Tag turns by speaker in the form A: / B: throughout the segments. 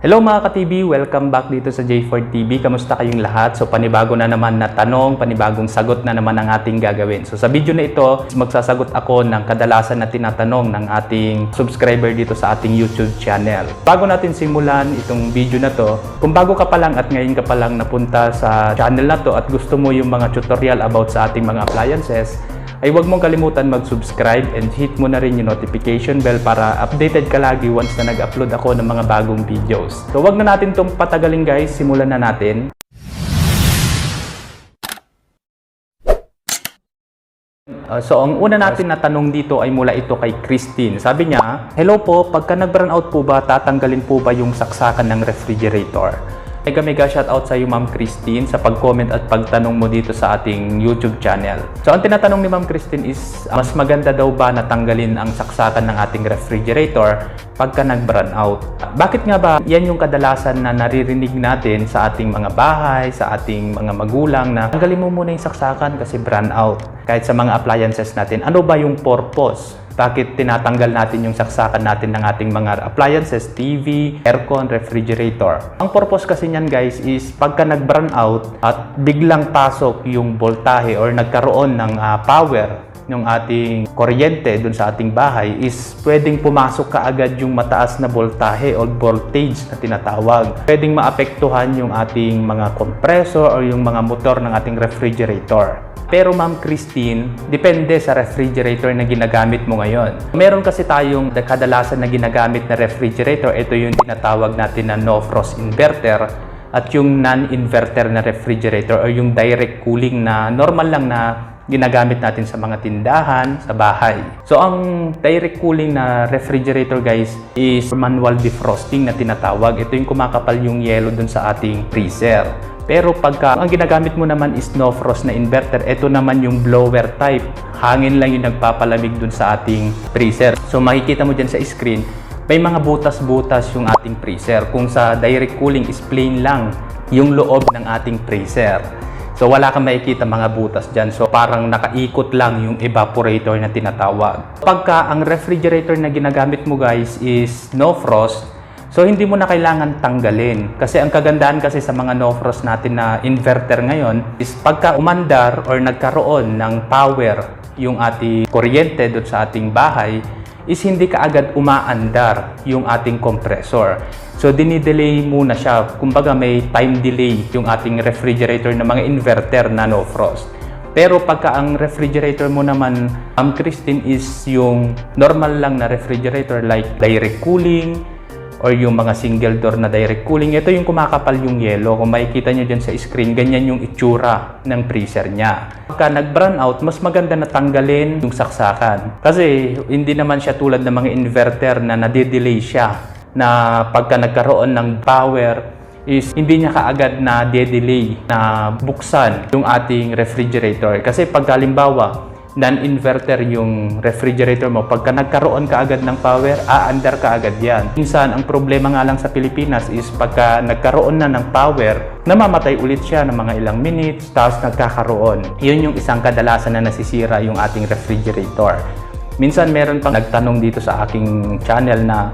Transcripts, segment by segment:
A: Hello mga ka-TV! Welcome back dito sa J4 TV. Kamusta kayong lahat? So panibago na naman na tanong, panibagong sagot na naman ang ating gagawin. So sa video na ito, magsasagot ako ng kadalasan na tinatanong ng ating subscriber dito sa ating YouTube channel. Bago natin simulan itong video na to, kung bago ka pa lang at ngayon ka pa lang napunta sa channel na to at gusto mo yung mga tutorial about sa ating mga appliances, ay huwag mong kalimutan mag-subscribe and hit mo na rin yung notification bell para updated ka lagi once na nag-upload ako ng mga bagong videos. So wag na natin itong patagalin guys, simulan na natin. Uh, so ang una natin na tanong dito ay mula ito kay Christine. Sabi niya, Hello po, pagka nag-burn out po ba, tatanggalin po ba yung saksakan ng refrigerator? Mega mega shoutout sa iyo Ma'am Christine sa pag-comment at pagtanong mo dito sa ating YouTube channel. So ang tinatanong ni Ma'am Christine is mas maganda daw ba na tanggalin ang saksakan ng ating refrigerator pagka nag-burn out? Bakit nga ba yan yung kadalasan na naririnig natin sa ating mga bahay, sa ating mga magulang na tanggalin mo muna yung saksakan kasi burn out. Kahit sa mga appliances natin, ano ba yung purpose bakit tinatanggal natin yung saksakan natin ng ating mga appliances, TV, aircon, refrigerator. Ang purpose kasi niyan guys is pagka nag-burn out at biglang pasok yung voltahe or nagkaroon ng ah, power ng ating kuryente dun sa ating bahay is pwedeng pumasok kaagad yung mataas na voltahe o voltage na tinatawag. Pwedeng maapektuhan yung ating mga compressor or yung mga motor ng ating refrigerator. Pero Ma'am Christine, depende sa refrigerator na ginagamit mo ngayon. Meron kasi tayong kadalasan na ginagamit na refrigerator. Ito yung tinatawag natin na no-frost inverter at yung non-inverter na refrigerator o yung direct cooling na normal lang na ginagamit natin sa mga tindahan, sa bahay. So ang direct cooling na refrigerator guys is manual defrosting na tinatawag. Ito yung kumakapal yung yelo dun sa ating freezer. Pero pagka ang ginagamit mo naman is no frost na inverter, ito naman yung blower type. Hangin lang yung nagpapalamig dun sa ating freezer. So makikita mo dyan sa screen, may mga butas-butas yung ating freezer. Kung sa direct cooling is plain lang yung loob ng ating freezer. So wala kang makikita mga butas dyan. So parang nakaikot lang yung evaporator na tinatawag. Pagka ang refrigerator na ginagamit mo guys is no frost, So hindi mo na kailangan tanggalin. Kasi ang kagandahan kasi sa mga no frost natin na inverter ngayon is pagka umandar or nagkaroon ng power yung ating kuryente doon sa ating bahay is hindi kaagad umaandar yung ating compressor. So dinidelay muna siya. Kumbaga may time delay yung ating refrigerator na mga inverter na no frost. Pero pagka ang refrigerator mo naman, um, Christine, is yung normal lang na refrigerator like direct cooling, or yung mga single door na direct cooling, ito yung kumakapal yung yelo. Kung makikita nyo dyan sa screen, ganyan yung itsura ng freezer niya. Pagka nag-burn out, mas maganda na tanggalin yung saksakan. Kasi hindi naman siya tulad ng mga inverter na nade-delay siya na pagka nagkaroon ng power is hindi niya kaagad na de-delay na buksan yung ating refrigerator. Kasi pag halimbawa, non-inverter yung refrigerator mo, pagka nagkaroon ka agad ng power, aandar ka agad yan. Minsan, ang problema nga lang sa Pilipinas is pagka nagkaroon na ng power, namamatay ulit siya ng mga ilang minutes, tapos nagkakaroon. Yun yung isang kadalasan na nasisira yung ating refrigerator. Minsan meron pang nagtanong dito sa aking channel na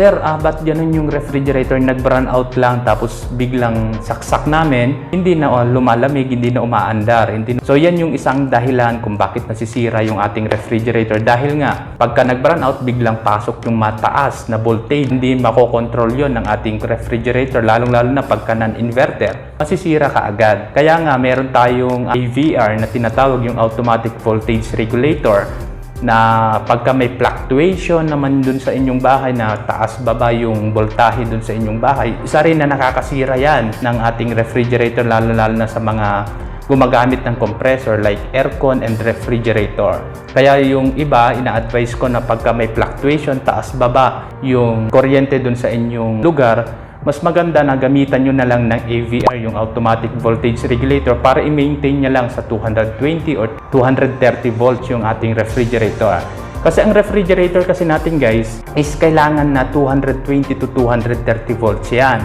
A: Sir, ah, ba't ganun yung refrigerator nag-burn out lang tapos biglang saksak namin, hindi na oh, lumalamig, hindi na umaandar. Hindi na... So yan yung isang dahilan kung bakit nasisira yung ating refrigerator dahil nga pagka nag-burn out, biglang pasok yung mataas na voltage. Hindi makokontrol yon ng ating refrigerator, lalong-lalo na pagka non-inverter, masisira ka agad. Kaya nga meron tayong AVR na tinatawag yung automatic voltage regulator na pagka may fluctuation naman dun sa inyong bahay na taas baba yung voltahe dun sa inyong bahay, isa rin na nakakasira yan ng ating refrigerator lalo-lalo na sa mga gumagamit ng compressor like aircon and refrigerator. Kaya yung iba, ina-advise ko na pagka may fluctuation, taas baba yung kuryente dun sa inyong lugar, mas maganda na gamitan nyo na lang ng AVR, yung automatic voltage regulator, para i-maintain niya lang sa 220 or 230 volts yung ating refrigerator. Kasi ang refrigerator kasi natin guys, is kailangan na 220 to 230 volts yan.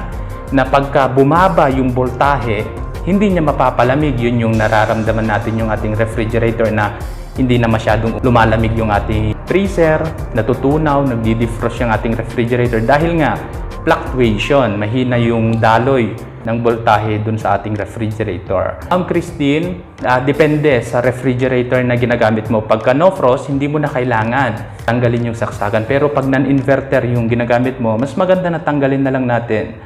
A: Na pagka bumaba yung voltahe, hindi niya mapapalamig. Yun yung nararamdaman natin yung ating refrigerator na hindi na masyadong lumalamig yung ating freezer, natutunaw, nagdi-defrost yung ating refrigerator dahil nga fluctuation, mahina yung daloy ng voltahe dun sa ating refrigerator. Ang Christine, ah, depende sa refrigerator na ginagamit mo. Pagka no frost, hindi mo na kailangan tanggalin yung saksakan. Pero pag non-inverter yung ginagamit mo, mas maganda na tanggalin na lang natin.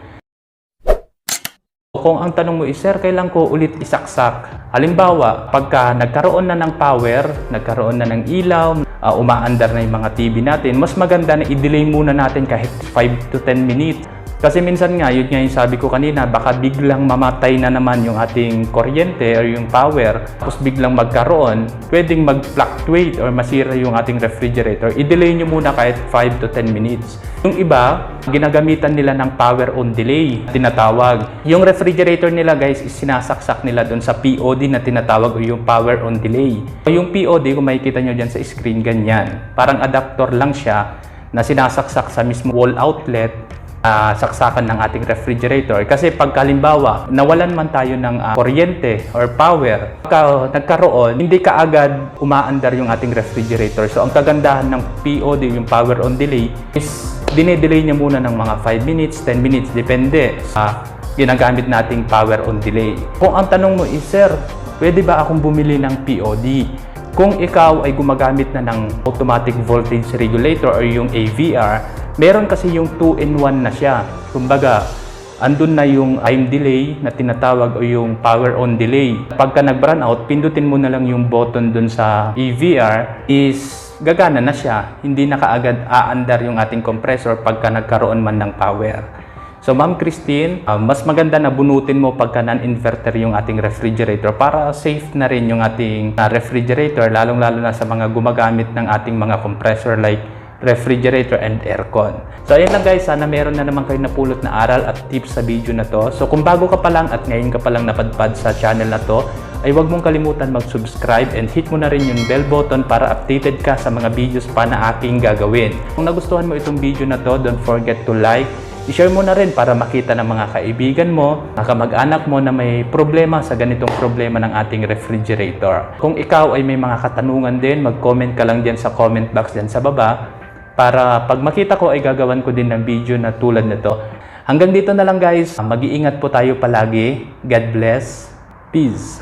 A: Kung ang tanong mo is, Sir, kailan ko ulit isaksak? Halimbawa, pagka nagkaroon na ng power, nagkaroon na ng ilaw, uh, umaandar na yung mga TV natin, mas maganda na i-delay muna natin kahit 5 to 10 minutes. Kasi minsan nga, yun nga yung sabi ko kanina, baka biglang mamatay na naman yung ating kuryente or yung power, tapos biglang magkaroon, pwedeng mag-fluctuate or masira yung ating refrigerator. I-delay nyo muna kahit 5 to 10 minutes. Yung iba, ginagamitan nila ng power on delay, tinatawag. Yung refrigerator nila guys, is sinasaksak nila doon sa POD na tinatawag o yung power on delay. Yung POD, kung makikita nyo dyan sa screen, ganyan. Parang adapter lang siya na sinasaksak sa mismo wall outlet ah, saksakan ng ating refrigerator. Kasi pag kalimbawa, nawalan man tayo ng ah, kuryente or power, pagka nagkaroon, hindi ka agad umaandar yung ating refrigerator. So ang kagandahan ng POD, yung power on delay, is dinedelay niya muna ng mga 5 minutes, 10 minutes, depende sa ginagamit nating power on delay. Kung ang tanong mo is, Sir, pwede ba akong bumili ng POD? Kung ikaw ay gumagamit na ng automatic voltage regulator or yung AVR, meron kasi yung 2-in-1 na siya. Kumbaga, andun na yung time delay na tinatawag o yung power on delay. Pagka nag-burn out, pindutin mo na lang yung button dun sa AVR is gagana na siya. Hindi na kaagad aandar yung ating compressor pagka nagkaroon man ng power. So Ma'am Christine, uh, mas maganda na bunutin mo pagka non-inverter yung ating refrigerator para safe na rin yung ating uh, refrigerator lalong-lalo na sa mga gumagamit ng ating mga compressor like refrigerator and aircon. So ayun lang guys, sana meron na naman kayo napulot na aral at tips sa video na to. So kung bago ka pa lang at ngayon ka pa lang napadpad sa channel na to, ay huwag mong kalimutan mag-subscribe and hit mo na rin yung bell button para updated ka sa mga videos pa na aking gagawin. Kung nagustuhan mo itong video na to, don't forget to like, i-share mo na rin para makita ng mga kaibigan mo, kamag-anak mo na may problema sa ganitong problema ng ating refrigerator. Kung ikaw ay may mga katanungan din, mag-comment ka lang dyan sa comment box dyan sa baba para pag makita ko ay gagawan ko din ng video na tulad nito. Hanggang dito na lang guys. Mag-iingat po tayo palagi. God bless. Peace.